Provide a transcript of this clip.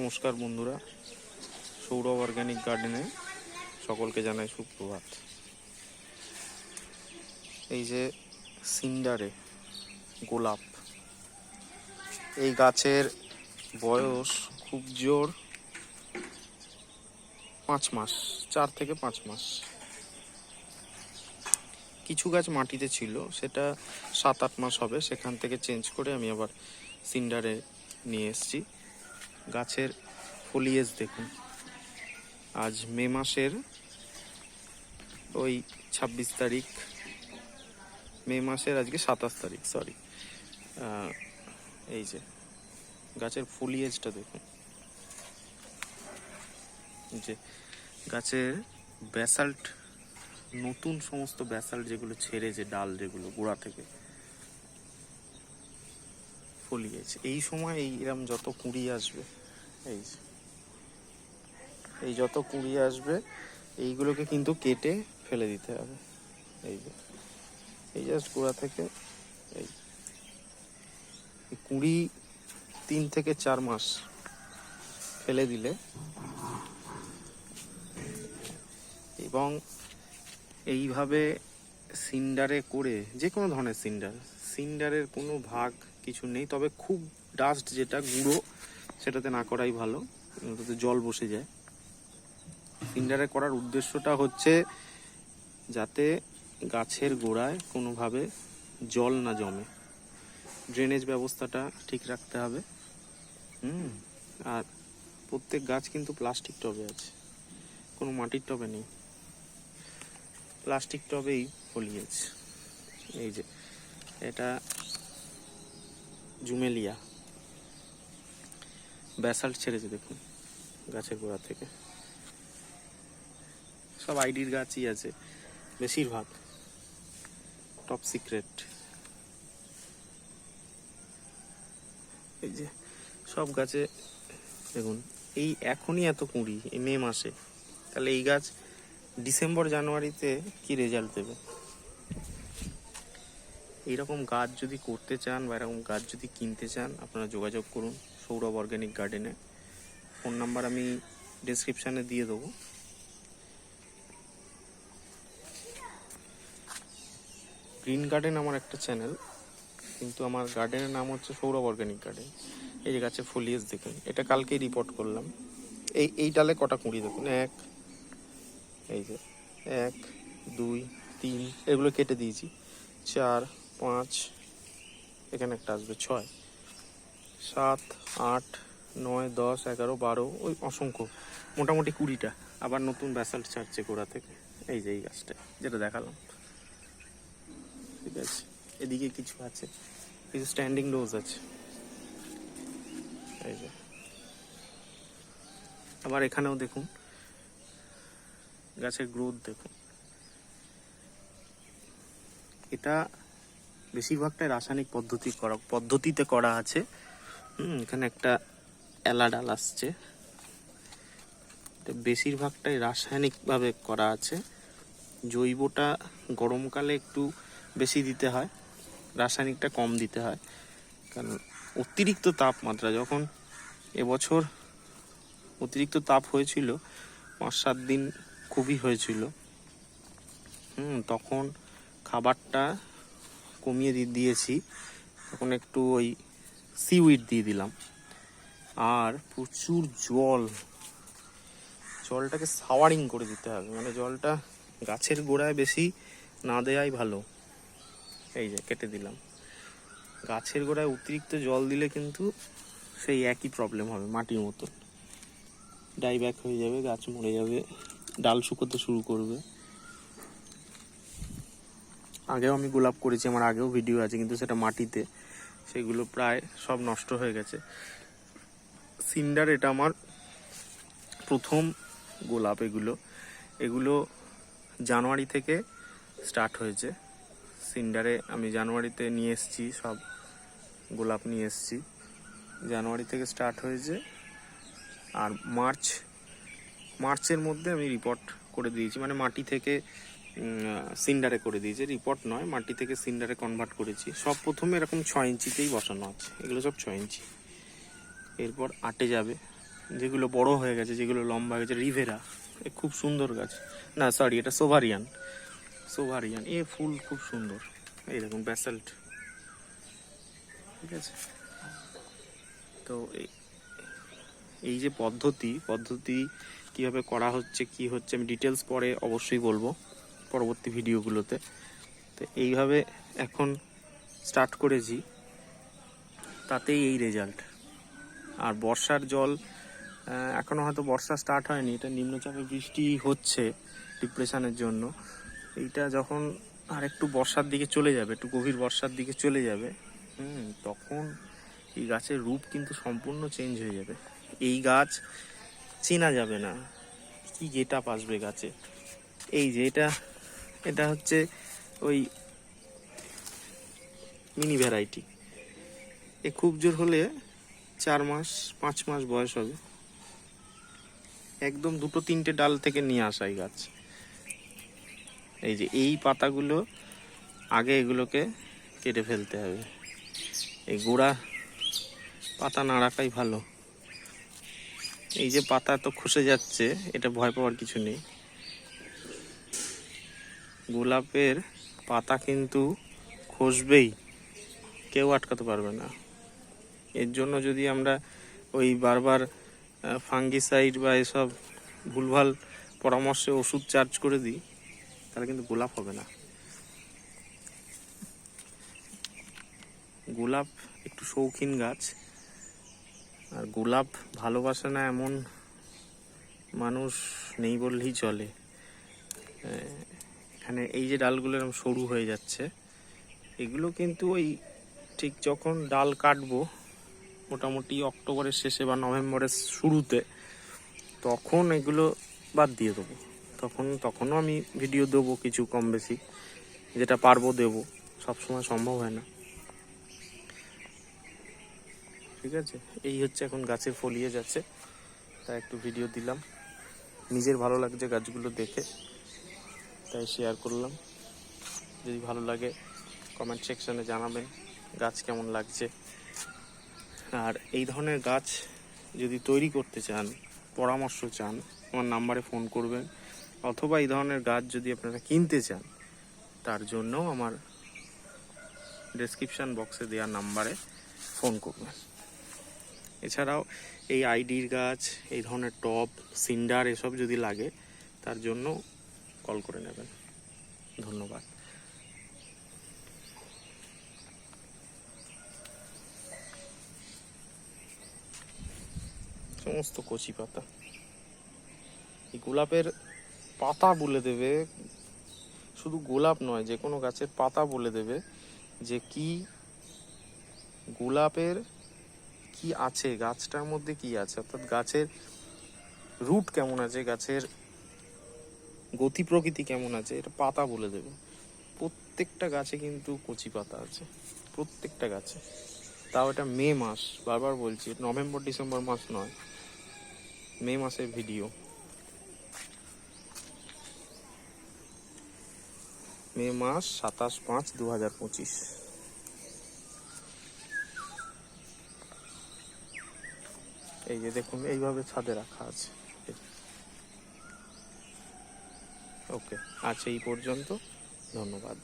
নমস্কার বন্ধুরা, সৌরভ অর্গ্যানিক গার্ডেনে সকলকে জানাই সুপ্রভাত। এই যে সিন্ডারে গোলাপ, এই গাছের বয়স খুব জোর পাঁচ মাস, চার থেকে পাঁচ মাস। কিছু গাছ মাটিতে ছিল, সেটা সাত আট মাস হবে, সেখান থেকে চেঞ্জ করে আমি আবার সিন্ডারে নিয়ে এসেছি। গাছের ফলিয়েজ দেখুন। আজ মে মাসের ওই ছাব্বিশ তারিখ। মে মাসের আজকে সাতাশ তারিখ সরি এই যে, গাছের ফলিয়েজটা দেখুন। যে, গাছের ব্যাসাল্ট নতুন সমস্ত ব্যাসাল্ট যেগুলো ছেড়ে যে ডাল যেগুলো গোড়া থেকে ফলিয়েছে এই সময় এই এরম যত কুঁড়ি আসবে এই এই যত কুঁড়ি আসবে, এইগুলোকে কিন্তু কেটে ফেলে দিতে হবে। এই যে। এই জাস্ট গোড়া থেকে এই কুঁড়ি তিন থেকে চার মাস ফেলে দিলে এবং এইভাবে সিন্ডারে করে যে কোনো ধরনের সিন্ডার, সিন্ডারের কোনো ভাগ কিছু নেই, তবে খুব ডাস্ট যেটা, গুঁড়ো সেটাতে না করাই ভালো, ওটাতে জল বসে যায়। সিন্ডারে করার উদ্দেশ্যটা হচ্ছে যাতে গাছের গোড়ায় কোনোভাবে জল না জমে। ড্রেনেজ ব্যবস্থাটা ঠিক রাখতে হবে। হুম? আর প্রত্যেক গাছ কিন্তু প্লাস্টিক টবে আছে। কোনো মাটির টবে নেই। প্লাস্টিক টবেই ফলিয়েছে। এই যে, এটা জুমেলিয়া। ব্যাসাল্ট ছেড়েছে দেখুন, গাছের গোড়া থেকে। সব আইডির গাছই আছে, বেশিরভাগ। টপ সিক্রেট এই যে, সব গাছে, দেখুন, এই এখনই এত কুঁড়ি, এই মে মাসে। তাহলে এই গাছ ডিসেম্বর, জানুয়ারিতে কি রেজাল্ট দেবে? এইরকম গাছ যদি করতে চান বা এরকম গাছ যদি কিনতে চান, আপনারা যোগাযোগ করুন। সৌরভ অর্গ্যানিক গার্ডেনে। ফোন নাম্বার আমি ডিসক্রিপশানে দিয়ে দেবো। গ্রিন গার্ডেন আমার একটা চ্যানেল, কিন্তু আমার গার্ডেনের নাম হচ্ছে সৌরভ অর্গ্যানিক গার্ডেন। এই যে গাছের ফলিয়েজ দেখুন, এটা কালকেই রিপোর্ট করলাম। এই এই ডালে কটা কুঁড়ি দেখুন, এক, এই যে, এক, দুই, তিন, এগুলো কেটে দিয়েছি। চার, পাঁচ, এখানে একটা আসবে, ছয়। সাত, আট, নয়, দশ, এগারো, বারো, ওই অসংখ্য, মোটামুটি কুড়িটা। আবার নতুন ব্যাসাল্ট ছাড়ছে গোড়া থেকে। এই যে এই গাছটা, যেটা দেখালাম। ঠিক আছে। এদিকে কিছু আছে। কিছু স্ট্যান্ডিং ডোজ আছে। এই যে। আবার এখানেও দেখুন, গাছের গ্রোথ দেখুন। এটা বেশিরভাগটাই রাসায়নিক পদ্ধতি করা পদ্ধতিতে করা আছে। এখানে একটা এলা ডাল আসছে বেশিরভাগটাই রাসায়নিকভাবে করা আছে। জৈবটা গরমকালে একটু বেশি দিতে হয়, রাসায়নিকটা কম দিতে হয়। কারণ অতিরিক্ত তাপমাত্রা, যখন এবছর অতিরিক্ত তাপ হয়েছিল পাঁচ সাত দিন খুবই হয়েছিল, হুম, তখন খাবারটা কমিয়ে দিয়েছি। তখন একটু ওই সিউইড দিয়ে দিলাম। আর প্রচুর জল। জলটাকে সাওয়ারিং করে দিতে হবে। মানে জলটা গাছের গোড়ায় বেশি না দেয়াই ভালো। এই যে, কেটে দিলাম। গাছের গোড়ায় অতিরিক্ত জল দিলে কিন্তু সেই একই প্রবলেম হবে মাটির মতো ডাইব্যাক হয়ে যাবে, গাছ মরে যাবে, ডাল শুকোতে শুরু করবে। আগেও আমি গোলাপ করেছি, আমার আগেও ভিডিও আছে, কিন্তু সেটা মাটিতে। সেগুলো প্রায় সব নষ্ট হয়ে গেছে। সিন্ডার এটা আমার প্রথম গোলাপ এগুলো। এগুলো জানুয়ারি থেকে স্টার্ট হয়েছে। সিন্ডারে আমি জানুয়ারিতে নিয়ে এসেছি, সব গোলাপ নিয়ে এসেছি। জানুয়ারি থেকে স্টার্ট হয়েছে। আর মার্চ, মার্চের মধ্যে আমি রিপোর্ট করে দিয়েছি। মানে মাটি থেকে সিন্ডারে করে দিয়েছে রিপোর্ট নয়, মাটি থেকে সিন্ডারে কনভার্ট করেছি। সব প্রথমে এরকম ছয় ইঞ্চিতেই বসানো আছে, এগুলো সব ছয় ইঞ্চি। এরপর আটে যাবে, যেগুলো বড় হয়ে গেছে, যেগুলো লম্বা হয়ে গেছে, রিভেরা খুব সুন্দর গাছ। না সরি এটা সোভারিয়ান। সোভারিয়ান, এ ফুল খুব সুন্দর। এই দেখুন ব্যাসাল্ট ঠিক আছে? তো এই যে পদ্ধতি পদ্ধতি কীভাবে করা হচ্ছে, কি হচ্ছে, আমি ডিটেলস পরে অবশ্যই বলব। পরবর্তী ভিডিওগুলোতে। তো এইভাবে এখন স্টার্ট করেছি। তাতেই এই রেজাল্ট আর বর্ষার জল এখনও হয়তো বর্ষা স্টার্ট হয়নি, এটা নিম্নচাপে বৃষ্টি হচ্ছে ডিপ্রেশনের জন্য। এইটা যখন আর একটু বর্ষার দিকে চলে যাবে, একটু গভীর বর্ষার দিকে চলে যাবে, হুম, তখন এই গাছের রূপ কিন্তু সম্পূর্ণ চেঞ্জ হয়ে যাবে। এই গাছ চেনা যাবে না, কি গেট আসবে গাছে? এই যে এটা এটা হচ্ছে ওই মিনি ভ্যারাইটি এ খুব জোর হলে চার মাস, পাঁচ মাস বয়স হবে। একদম দুটো তিনটে ডাল থেকে নিয়ে আসা এই গাছ। এই যে এই পাতাগুলো আগে এগুলোকে কেটে ফেলতে হবে। এই গোড়া পাতা না রাখাই ভালো। এই যে পাতা তো খসে যাচ্ছে, এটা ভয় পাওয়ার কিছু নেই। গোলাপের পাতা কিন্তু খসবেই। কেউ আটকাতে পারবে না। এর জন্য যদি আমরা ওই বারবার ফাঙ্গিসাইড বা এসব ভুলভাল পরামর্শে ওষুধ চার্জ করে দিই, তাহলে কিন্তু গোলাপ হবে না। গোলাপ একটু শৌখিন গাছ। আর গোলাপ ভালোবাসে না এমন মানুষ নেই বললেই চলে। এখানে এই যে ডালগুলো এরকম সরু হয়ে যাচ্ছে, এগুলো কিন্তু ওই ঠিক যখন ডাল কাটবো, মোটামুটি অক্টোবরের শেষে বা নভেম্বরের শুরুতে, তখন এগুলো বাদ দিয়ে দেবো। তখন, তখনও আমি ভিডিও দেবো কিছু কম বেশি, যেটা পারব দেবো, সবসময় সম্ভব হয় না। ঠিক আছে? এই হচ্ছে এখন গাছে ফলিয়ে যাচ্ছে, তাই একটু ভিডিও দিলাম। নিজের ভালো লাগছে গাছগুলো দেখে। তাই শেয়ার করলাম। যদি ভালো লাগে কমেন্ট সেকশনে জানাবেন গাছ কেমন লাগছে। আর এই ধরনের গাছ যদি তৈরি করতে চান, পরামর্শ চান, আমার নাম্বারে ফোন করবেন। অথবা এই ধরনের গাছ যদি আপনারা কিনতে চান, তার জন্য আমার ডেসক্রিপশন বক্সে দেওয়া নাম্বারে ফোন করবেন। এছাড়াও এই আইডির গাছ, এই ধরনের টপ সিন্ডার এসব যদি লাগে, তার জন্য কল করে নেবেন। ধন্যবাদ। সমস্ত কচি পাতা। এই গোলাপের পাতা বলে দেবে, শুধু গোলাপ নয়, যে কোনো গাছের পাতা বলে দেবে, যে কি গোলাপের কি আছে, গাছটার মধ্যে কি আছে, অর্থাৎ গাছের রুট কেমন আছে, গাছের গতি প্রকৃতি কেমন আছে, এটা পাতা বলে দেবে। প্রত্যেকটা গাছে কিন্তু কচি পাতা আছে, প্রত্যেকটা গাছে। তাও এটা মে মাস, বারবার বলছি, নভেম্বর, ডিসেম্বর মাস নয়, মে মাসের ভিডিও। মে মাস সাতাশ পাঁচ দু হাজার পঁচিশ। এই যে দেখুন, এইভাবে ছাদে রাখা আছে। ওকে আচ্ছা এই পর্যন্ত ধন্যবাদ।